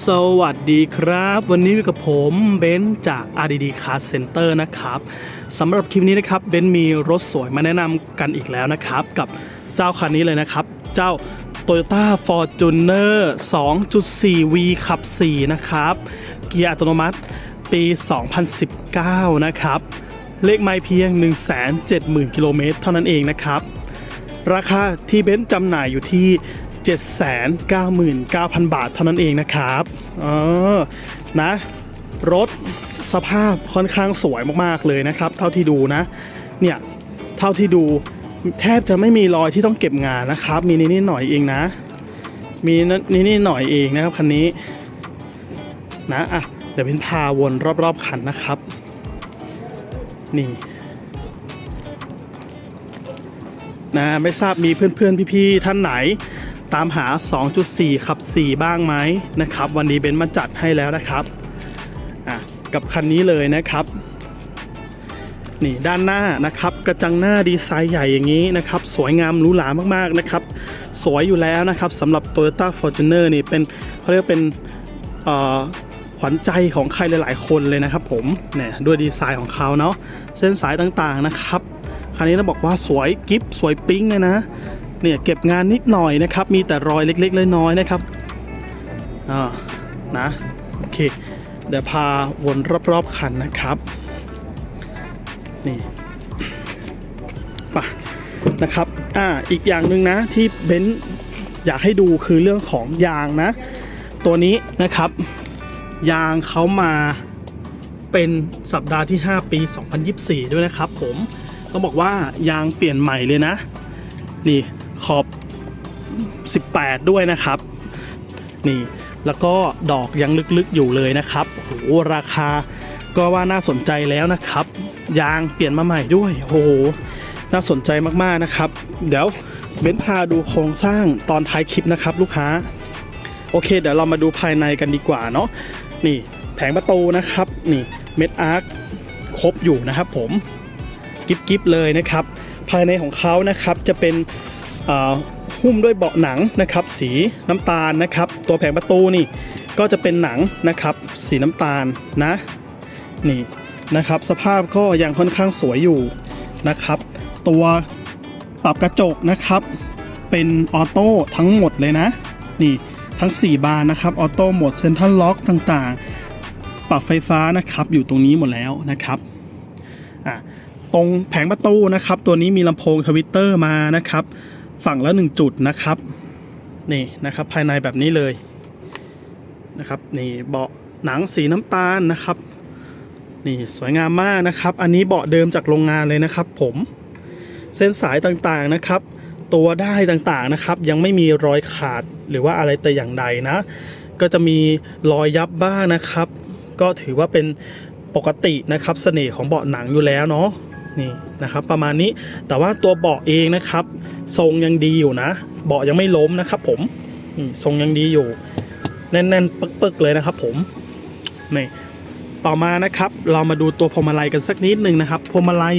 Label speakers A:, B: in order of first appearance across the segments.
A: สวัสดีครับ วันนี้อยู่กับผมเบนจาก RDD Car Center นะครับสำหรับคลิปนี้นะครับเบนมีรถสวยมาแนะนำกันอีกแล้วนะครับ กับเจ้าคันนี้เลยนะครับ เจ้า Toyota Fortuner 2.4V ขับ 4 นะครับ เกียร์อัตโนมัติปี 2019 นะครับ เลขไม่เพียง 170,000 กิโลเมตรเท่านั้นเองนะครับ ราคาที่เบนซ์จำหน่ายอยู่ที่ 799,000 บาทเท่านั้นเองนะครับเออนะ รถสภาพค่อนข้างสวยมากๆเลยนะครับ เท่าที่ดูนะ เนี่ย เท่าที่ดูแทบจะไม่มีรอยที่ต้องเก็บงานนะครับ มีนิดๆหน่อยเองนะ มีนิดๆหน่อยเองนะครับคันนี้ นะอะเดี๋ยวเป็นพาวนรอบๆคันนะครับ นี่นะไม่ทราบมีเพื่อนๆพี่ๆท่านไหน ตามหา 2.4 ขับ 4 บ้างไหมนะครับ วันนี้เบนซ์มาจัดให้แล้วนะครับอะกับคันนี้เลยนะครับนี่ด้านหน้านะครับกระจังหน้าดีไซน์ใหญ่อย่างนี้นะครับ สวยงามหรูหรามากๆนะครับ สวยอยู่แล้วนะครับสำหรับ Toyota Fortuner นี่เป็นเขาเรียกว่าเป็นขวัญใจของใครหลาย ๆ คนเลยนะครับผมเนี่ยด้วยดีไซน์ของเขาเนาะเส้นสายต่างๆนะครับ คันนี้ต้องบอกว่าสวยกิฟสวยปิ๊งเลยนะ เนี่ยเก็บงานนิดหน่อยนะครับ มีแต่รอยเล็กๆน้อยๆนะครับอ่านะโอเคเดี๋ยวพาวนรอบๆคันนะครับ นี่ปะนะครับอ่าอีกอย่างหนึ่งนะที่เบนซ์อยากให้ดูคือเรื่องของยางนะ ตัวนี้นะครับ ยางเขามาเป็นสัปดาห์ที่ 5 ปี 2024 ด้วยนะครับผมต้องบอกว่ายางเปลี่ยนใหม่เลยนะ นี่ ขอบ 18 ด้วยนะครับ นี่แล้วก็ดอกยังลึกๆอยู่เลยนะครับโอ้โหราคาก็ว่าน่าสนใจแล้วนะครับ ยางเปลี่ยนมาใหม่ด้วย โอ้โห น่าสนใจมากๆนะครับ เดี๋ยวเบนพาดูโครงสร้างตอนท้ายคลิปนะครับ ลูกค้า โอเค เดี๋ยวเรามาดูภายในกันดีกว่าเนาะนี่แผงประตูนะครับ นี่เม็ดอาร์คครบอยู่นะครับผม กิบกิบเลยนะครับ ภายในของเขานะครับจะเป็น หุ้มด้วยเบาะหนังนะครับสีน้ำตาลนะครับ ตัวแผงประตูนี่ก็จะเป็นหนังนะครับสีน้ำตาลนะนี่นะครับ สภาพก็ยังค่อนข้างสวยอยู่นะครับ ตัวปรับกระจกนะครับ เป็นออโต้ทั้งหมดเลยนะ นี่ทั้ง 4 บานนะครับออโต้หมดเซ็นทรัลล็อกต่างๆ ปรับไฟฟ้านะครับอยู่ตรงนี้หมดแล้วนะครับอะตรงแผงประตูนะครับ ตัวนี้มีลำโพงทวิตเตอร์มานะครับ ฝั่งละ 1 จุดนะครับนี่นะครับภายในแบบนี้เลยนะครับนี่เบาะหนังสีน้ำตาลนะครับนี่สวยงามมากนะครับ อันนี้เบาะเดิมจากโรงงานเลยนะครับ ผมเส้นสายต่างๆนะครับ ตัวได้ต่างๆนะครับ ยังไม่มีรอยขาดหรือว่าอะไรแต่อย่างใดนะ ก็จะมีรอยยับบ้างนะครับ ก็ถือว่าเป็นปกตินะครับเสน่ห์ของเบาะหนังอยู่แล้วเนาะ นี่นะครับประมาณนี้แต่ว่าตัวเบาะเองนะครับ ทรงยังดีอยู่นะ เบาะยังไม่ล้มนะครับ ผมนี่ทรงยังดีอยู่ แน่นๆปึกๆเลยนะครับ ผมนี่ต่อมานะครับเรามาดูตัวพวงมาลัยกันสักนิดหนึ่งนะครับพวงมาลัย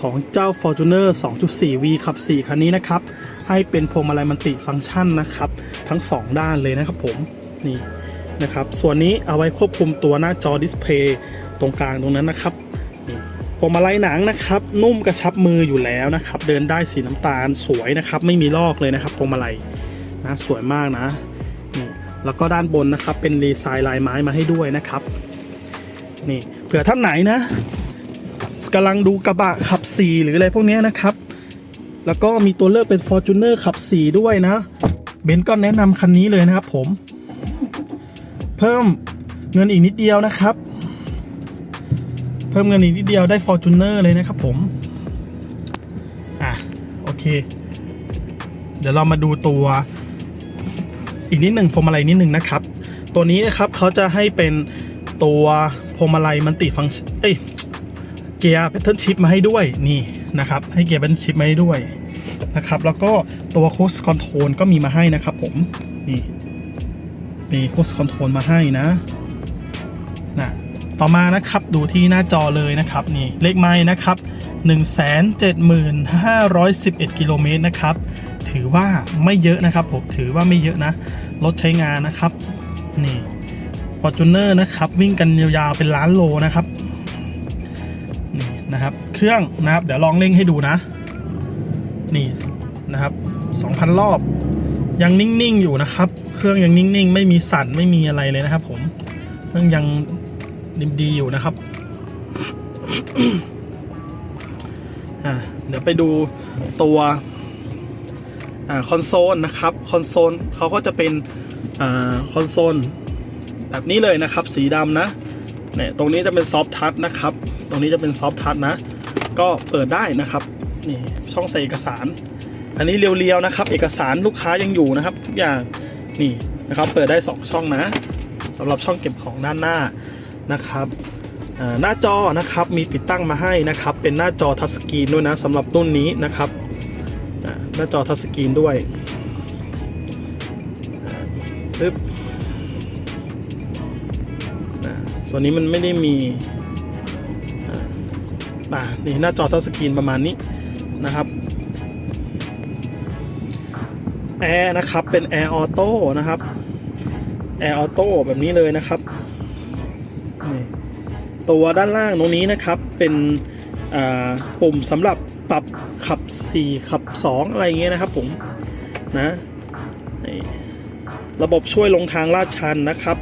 A: ของเจ้า Fortuner 2.4V ขับ 4 คันนี้นะครับ ให้เป็นพวงมาลัยมัลติฟังก์ชันนะครับ ทั้ง 2 ด้านเลยนะครับผมนี่นะครับ ส่วนนี้เอาไว้ควบคุมตัวหน้าจอดิสเพย์ตรงกลางตรงนั้นนะครับ พวงมาลัยหนังนะครับ นุ่มกระชับมืออยู่แล้วนะครับ เดินได้สีน้ำตาลสวยนะครับ ไม่มีลอกเลยนะครับพวงมาลัยนะสวยมากนะนี่แล้วก็ด้านบนนะครับ เป็นดีไซน์ลายไม้มาให้ด้วยนะครับนี่เผื่อท่านไหนนะกำลังดูกระบะขับ 4 หรืออะไรพวกนี้นะครับ แล้วก็มีตัวเลือกเป็น Fortuner ขับ 4 ด้วยนะเบนซ์ก็แนะนำคันนี้เลยนะครับผม เพิ่มเงินอีกนิดเดียวนะครับ เพิ่มเงินอีกนิดเดียวได้ Fortuner เลยนะครับผม อะ โอเค เดี๋ยวเรามาดูตัว อีกนิดหนึ่งพวงมาลัยนิดหนึ่งนะครับ ตัวนี้นะครับเขาจะให้เป็นตัวพวงมาลัยมันติฟังชันเอ้ยเกียร์แพทเทิร์นชิพมาให้ด้วยนี่นะครับ ให้เกียร์แพทเทิร์นชิพมาให้ด้วยนะครับ แล้วก็ตัวโคสคอนโทรลก็มีมาให้นะครับผมนี่มีโคสคอนโทรลมาให้นะนะ ต่อมานะครับดูที่หน้าจอเลยนะครับนี่เลขไม้นะครับ 17511 กิโลเมตรนะครับ ถือว่าไม่เยอะนะครับผมถือว่าไม่เยอะนะ รถใช้งานนะครับนี่ Fortuner นะครับ วิ่งกันยาวๆเป็นล้านโลนะครับนี่นะครับ เครื่องนะครับ เดี๋ยวลองเร่งให้ดูนะ นี่นะครับ 2,000 รอบ ยังนิ่งๆอยู่นะครับ เครื่องยังนิ่งๆ ไม่มีสั่นไม่มีอะไรเลยนะครับผม เครื่องยัง ดีอยู่นะครับเดี๋ยวไปดูตัวอคอนโซลนะครับคอนโซลเขาก็จะเป็นอคอนโซลแบบนี้เลยนะครับ สีดำนะเนี่ยตรงนี้จะเป็นซอฟทัชนะครับ ตรงนี้จะเป็นซอฟทัชนะ ก็เปิดได้นะครับนี่ช่องใส่เอกสาร อันนี้เรียวๆนะครับ เอกสารลูกค้ายังอยู่นะครับทุกอย่างนี่นะครับ เปิดได้ 2 ช่องนะสำหรับช่องเก็บของด้านหน้า นะครับหน้าจอนะครับมีติดตั้งมาให้นะครับเป็นหน้าจอทัชสกรีนด้วยนะสำหรับรุ่นนี้นะครับหน้าจอทัชสกรีนด้วยปึ๊บตัวนี้มันไม่ได้มีอ่านี่หน้าจอทัชสกรีนประมาณนี้นะครับแอร์นะครับเป็นแอร์ออโต้นะครับแอร์ออโต้แบบนี้เลยนะครับ ตัวด้านล่างตรงนี้นะครับเป็นปุ่มสำหรับปรับขับ 4 ขับ 2 อะไรเงี้ยนะครับผมนะระบบช่วยลงทางลาดชันนะครับ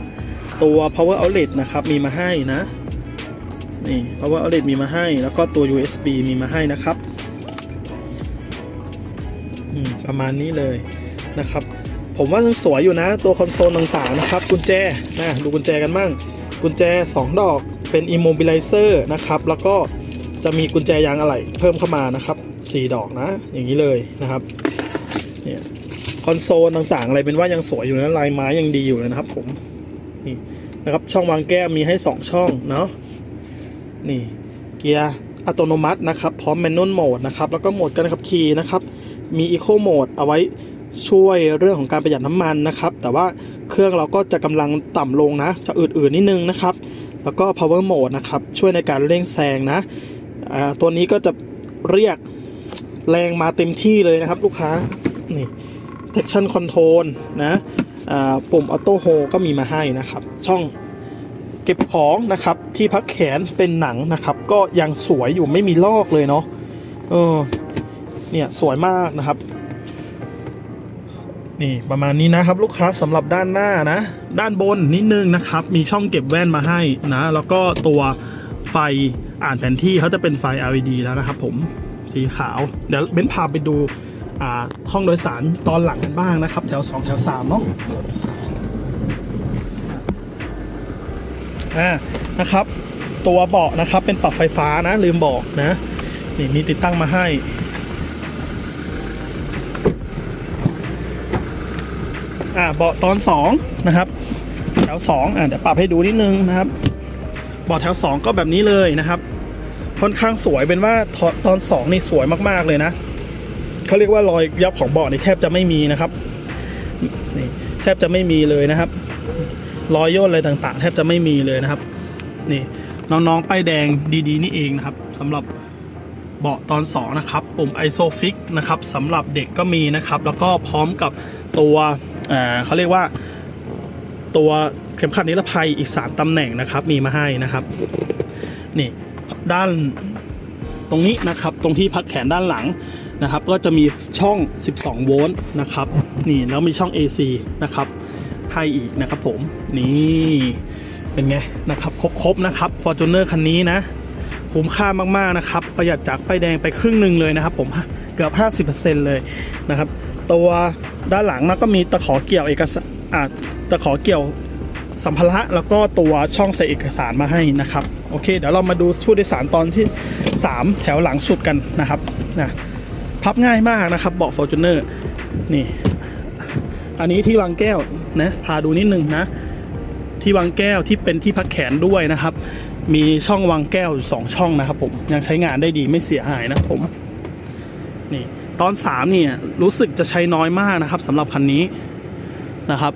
A: ตัว power outlet นะครับมีมาให้นะนี่ power outlet มีมาให้ แล้วก็ตัว USB มีมาให้นะครับประมาณนี้เลยนะครับ ผมว่าสวยอยู่นะ ตัวคอนโซลต่างๆนะครับ กุญแจนะดูกุญแจกันบ้าง กุญแจ 2 ดอก เป็น immobilizer นะครับ แล้วก็จะมีกุญแจยางอะไหล่เพิ่มเข้ามานะครับ 4 ดอกนะ อย่างนี้เลยนะครับเนี่ยคอนโซลต่างๆ อะไรเป็นว่ายังสวยอยู่นะลายไม้ยังดีอยู่เลยนะครับผมนี่นะครับช่องวางแก้วมีให้ 2 ช่องเนาะนี่เกียร์อัตโนมัตินะครับ พร้อมแมนนวลโหมดนะครับ แล้วก็โหมดการขับขี่นะครับ มี Eco Mode เอาไว้ช่วยเรื่องของการประหยัดน้ำมันนะครับ แต่ว่าเครื่องเราก็จะกำลังต่ำลงนะจะอืดๆนิดนึงนะครับ แล้วก็ power mode นะครับ ช่วยในการเร่งแซงนะตัวนี้ก็จะเรียกแรงมาเต็มที่เลยนะครับลูกค้า นี่ traction control นะปุ่ม auto hold ก็มีมาให้นะครับ ช่องเก็บของนะครับ ที่พักแขนเป็นหนังนะครับ ก็ยังสวยอยู่ไม่มีลอกเลยเนาะเออเนี่ยสวยมากนะครับ นี่ประมาณนี้นะครับลูกค้าสำหรับด้านหน้านะ ด้านบนนิดนึงนะครับ มีช่องเก็บแว่นมาให้นะ แล้วก็ตัวไฟอ่านแผนที่เขาจะเป็นไฟ LED แล้วนะครับผมสีขาว เดี๋ยวเบ้นพาไปดูห้องโดยสารตอนหลังกันบ้างนะครับ แถว 2 แถว3เนาะอ่านะครับ ตัวเบาะนะครับเป็นปรับไฟฟ้านะลืมบอกนะ นี่มีติดตั้งมาให้ อ่าเบาะตอน2นะครับแถว2อ่าเดี๋ยวปรับให้ดูนิดนึงนะครับเบาะแถว 2 ก็แบบนี้เลยนะครับ ค่อนข้างสวยเป็นว่าตอนตอน2นี่สวยมากๆเลยนะเขาเรียกว่ารอยยับของเบาะนี่แทบจะไม่มีนะครับนี่แทบจะไม่มีเลยนะครับรอยย่นอะไรต่างๆ แทบจะไม่มีเลยนะครับนี่น้องๆป้ายแดงดีๆ นี่เองนะครับสำหรับเบาะตอน 2 นะครับ ปุ่ม ISOFIX นะครับสำหรับเด็กก็มีนะครับ แล้วก็พร้อมกับตัว เขาเรียกว่าตัวเข็มขัดนิรภัยอีก 3 ตำแหน่งนะครับ มีมาให้นะครับ นี่ด้านตรงนี้นะครับ ตรงที่พักแขนด้านหลังนะครับ ก็จะมีช่อง 12 โวลต์นะครับ นี่แล้วมีช่อง AC นะครับ ให้อีกนะครับผม นี่เป็นไงนะครับ ครบๆนะครับ Fortuner คันนี้นะ คุ้มค่ามากๆนะครับ ประหยัดจากป้ายแดงไปครึ่งหนึ่งเลยนะครับผม เกือบ 50%เลยนะครับ ตัว ด้านหลังนก็มีตะขอเกี่ยวเอกสารอ่าตะขอเกี่ยวสัมภาระแล้วก็ตัวช่องใส่เอกสารมาให้นะครับโอเค เดี๋ยวเรามาดูผู้โดยสารตอนที่ 3 แถวหลังสุดกันนะครับนะพับง่ายมากนะครับเบาะ Fortuner นี่ อันนี้ที่วางแก้วนะพาดูนิดนึงนะ ที่วางแก้วที่เป็นที่พักแขนด้วยนะครับ มีช่องวางแก้วอยู่สองช่องนะครับผมยังใช้งานได้ดีไม่เสียหายนะผมนี่ ตอน 3 เนี่ย รู้สึกจะใช้น้อยมากนะครับสำหรับคันนี้นะครับ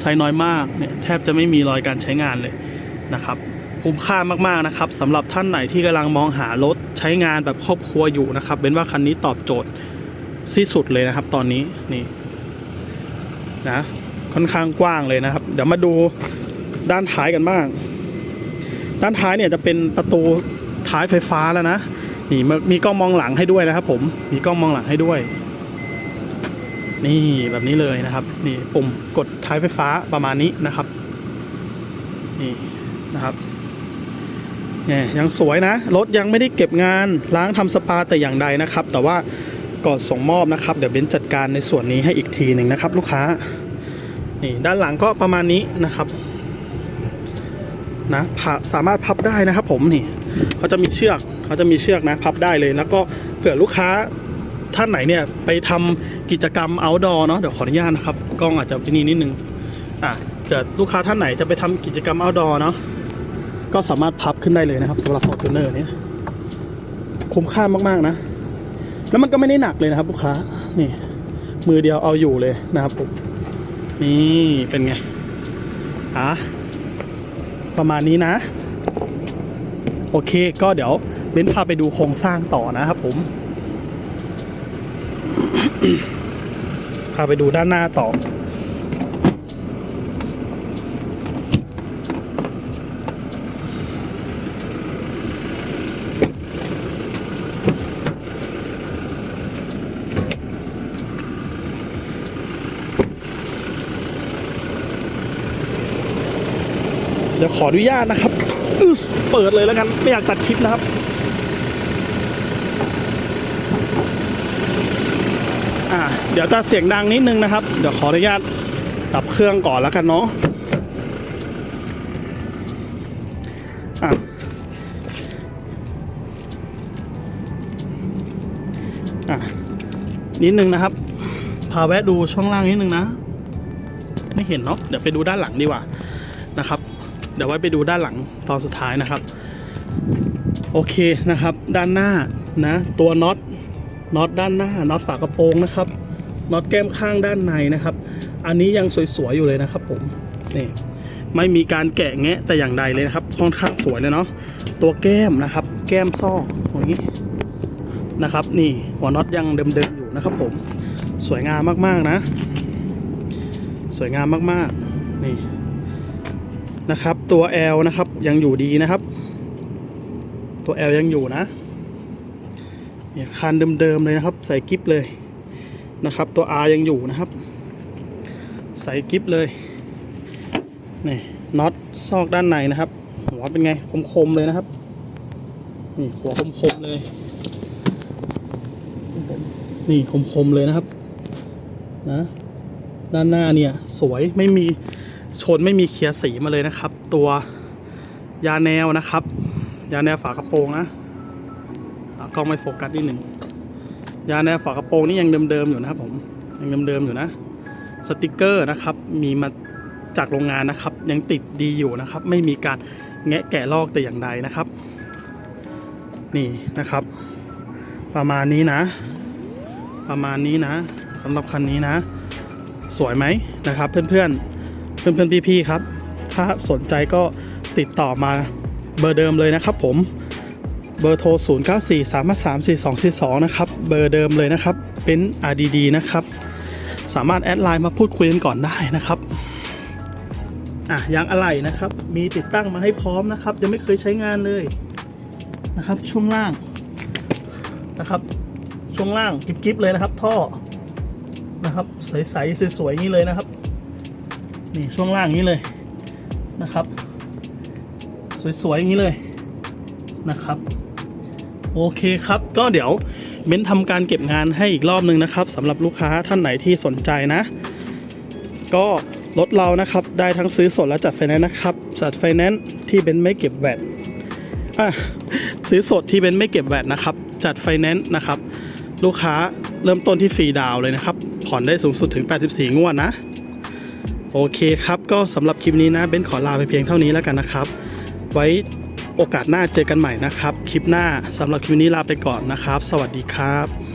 A: ใช้น้อยมากเนี่ยแทบจะไม่มีรอยการใช้งานเลยนะครับ คุ้มค่ามากๆนะครับสำหรับท่านไหนที่กำลังมองหารถใช้งานแบบครอบครัวอยู่นะครับเป็นว่าคันนี้ตอบโจทย์ที่สุดเลยนะครับ ตอนนี้นี่นะค่อนข้างกว้างเลยนะครับ เดี๋ยวมาดูด้านท้ายกันบ้าง ด้านท้ายเนี่ยจะเป็นประตูท้ายไฟฟ้าแล้วนะ นี่มีกล้องมองหลังให้ด้วยนะครับ ผมมีกล้องมองหลังให้ด้วย นี่แบบนี้เลยนะครับ นี่ปุ่มกดท้ายไฟฟ้าประมาณนี้นะครับ นี่นะครับเนี่ยยังสวยนะ รถยังไม่ได้เก็บงานล้างทำสปาแต่อย่างใดนะครับ แต่ว่าก่อนส่งมอบนะครับ เดี๋ยวเบนจัดการในส่วนนี้ให้อีกทีหนึ่งนะครับ ลูกค้า นี่ด้านหลังก็ประมาณนี้นะครับนะพับสามารถพับได้นะครับ ผมนี่เขาจะมีเชือก เขาจะมีเชือกนะพับได้เลย แล้วก็เผื่อลูกค้าท่านไหนเนี่ยไปทำกิจกรรม outdoor เนาะเดี๋ยวขออนุญาตนะครับกล้องอาจจะที่นี่นิดนึงอะเกิดลูกค้าท่านไหนจะไปทำกิจกรรม outdoor เนาะก็สามารถพับขึ้นได้เลยนะครับสำหรับ Fortuner เนี่ยคุ้มค่ามากๆนะ แล้วมันก็ไม่ได้หนักเลยนะครับลูกค้านี่ มือเดียวเอาอยู่เลยนะครับผมนี่เป็นไงอะประมาณนี้นะ โอเคก็เดี๋ยว เบ้นพาไปดูโครงสร้างต่อนะครับผม พาไปดูด้านหน้าต่อเดี๋ยวขออนุญาตนะครับอึสเปิดเลยแล้วกัน ไม่อยากตัดคลิปนะครับ อ่าเดี๋ยวจะเสียงดังนิดนึงนะครับ เดี๋ยวขออนุญาตดับเครื่องก่อนแล้วกันเนาะอะอะนิดนึงนะครับ พาแวะดูช่วงล่างนิดนึงนะ ไม่เห็นเนาะเดี๋ยวไปดูด้านหลังดีกว่านะครับ เดี๋ยวไว้ไปดูด้านหลังตอนสุดท้ายนะครับ โอเคนะครับ ด้านหน้านะ ตัวน็อต น็อตด้านหน้าน็อตฝากระโปรงนะครับน็อตแก้มข้างด้านในนะครับ อันนี้ยังสวยๆอยู่เลยนะครับผมนี่ไม่มีการแกะแงะแต่อย่างใดเลยนะครับ ค่อนข้างสวยเลยเนาะตัวแก้มนะครับ แก้มซอกอย่างนี้นะครับ นี่หัวน็อตยังเดิมๆอยู่นะครับ ผม สวยงามมากๆนะ สวยงามมากๆนี่นะครับ ตัว L นะครับยังอยู่ดีนะครับ ตัว L ยังอยู่นะ เนี่ยคันเดิมๆเลยนะครับ ใส่กิฟเลยนะครับ ตัว R ยังอยู่นะครับ ใส่กิฟเลยนี่น็อตซอกด้านในนะครับ หัวเป็นไงคมๆเลยนะครับนี่หัวคมๆเลย นี่คมๆเลยนะครับนะด้านหน้าเนี่ยสวยไม่มีชนไม่มีเคลียร์สีมาเลยนะครับ ตัวยาแนวนะครับ ยาแนวฝากระโปรงนะ กล้องไม่โฟกัสนิดหนึ่งยาแนฝากระโปรงนี่ยังเดิมๆอยู่นะครับผมยังเดิมๆอยู่นะสติกเกอร์นะครับมีมาจากโรงงานนะครับ ยังติดดีอยู่นะครับ ไม่มีการแงะแกะลอกแต่อย่างใดนะครับ นี่นะครับ ประมาณนี้นะ ประมาณนี้นะสำหรับคันนี้นะ สวยไหมนะครับ เพื่อนๆเพื่อนๆพี่ๆครับ ถ้าสนใจก็ติดต่อมาเบอร์เดิมเลยนะครับผม เบอร์โทร 0 9 4 3 3 4 2 4 2 นะครับ เบอร์เดิมเลยนะครับ เป็น RDD นะครับ สามารถแอดไลน์มาพูดคุยกันก่อนได้นะครับอะยางอะไหล่นะครับ มีติดตั้งมาให้พร้อมนะครับ ยังไม่เคยใช้งานเลยนะครับ ช่วงล่างนะครับ ช่วงล่างกิบๆเลยนะครับ ท่อนะครับใสๆสวยๆนี้เลยนะครับนี่ช่วงล่างอย่างนี้เลยนะครับ สวยๆอย่างนี้เลยนะครับ โอเคครับ ก็เดี๋ยวเบ้นทำการเก็บงานให้อีกรอบหนึ่งนะครับสำหรับลูกค้าท่านไหนที่สนใจนะ ก็รถเรานะครับได้ทั้งซื้อสดและจัดไฟแนนซ์นะครับจัดไฟแนนซ์ที่เบ้นไม่เก็บแวดอะซื้อสดที่เบ้นไม่เก็บแวดนะครับ จัดไฟแนนซ์นะครับ ลูกค้าเริ่มต้นที่ฟรีดาวเลยนะครับ ผ่อนได้สูงสุดถึง 84 งวดนะ โอเคครับ ก็สำหรับคลิปนี้นะเบ้นขอลาไปเพียงเท่านี้แล้วกันนะครับ ไว้ โอกาสหน้าเจอกันใหม่นะครับ คลิปหน้าสำหรับคลิปนี้ลาไปก่อนนะครับ สวัสดีครับ